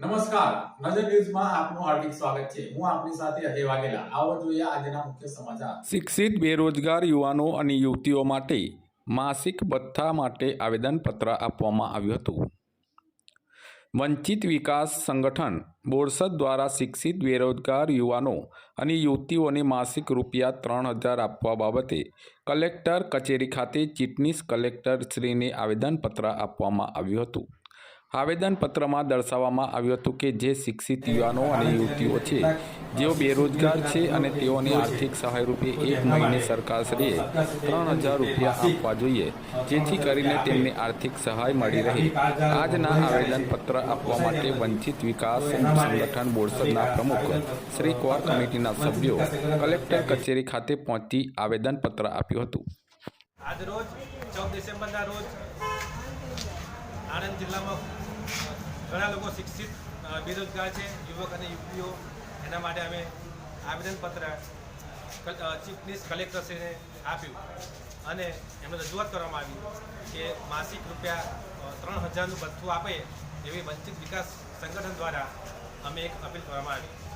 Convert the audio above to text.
નમસ્કાર. નજર ન્યૂઝમાં આપનું હાર્દિક સ્વાગત છે. હું આપની સાથે અજય વાઘેલા. આવો જોઈએ આજના મુખ્ય સમાચાર. શિક્ષિત, બેરોજગાર યુવાનો અને યુવતીઓ માટે માસિક ભથ્થા માટે આવેદનપત્ર આપવામાં આવ્યું હતું. વંચિત વિકાસ સંગઠન બોરસદ દ્વારા શિક્ષિત, બેરોજગાર યુવાનો અને યુવતીઓને માસિક રૂપિયા ત્રણ હજાર આપવા બાબતે કલેક્ટર કચેરી ખાતે ચીટનીસ કલેક્ટરશ્રીને આવેદનપત્ર આપવામાં આવ્યું હતું. આવેદનપત્રમાં દર્શાવવામાં આવ્યું હતું કે જે શિક્ષિત યુવાનો અને યુવતીઓ છે, જેઓ બેરોજગાર છે અને તેઓને આર્થિક સહાય રૂપે એક મહિને સરકારશ્રીએ ત્રણ હજાર રૂપિયા આપવા જોઈએ, જેથી કરીને તેમને આર્થિક સહાય મળી રહે. આજના આવેદનપત્ર આપવા માટે વંચિત વિકાસ સંગઠન બોરસદના પ્રમુખ શ્રી કોર કમિટીના સભ્યો કલેક્ટર કચેરી ખાતે પહોંચી આવેદનપત્ર આપ્યું હતું. આજ રોજ ચૌદ ડિસેમ્બરના રોજ આણંદ જિલ્લામાં ઘણા લોકો શિક્ષિત બેરોજગાર છે, યુવક અને યુવતીઓ. એના માટે અમે આવેદનપત્ર ચીફ ચીફનીસ કલેક્ટરશ્રીને આપ્યું. અને એમને રજૂઆત કરવામાં આવી કે માસિક રૂપિયા ત્રણ હજારનું ભથ્થું આપે એવી વંચિત વિકાસ સંગઠન દ્વારા અમે એક અપીલ કરવામાં આવી.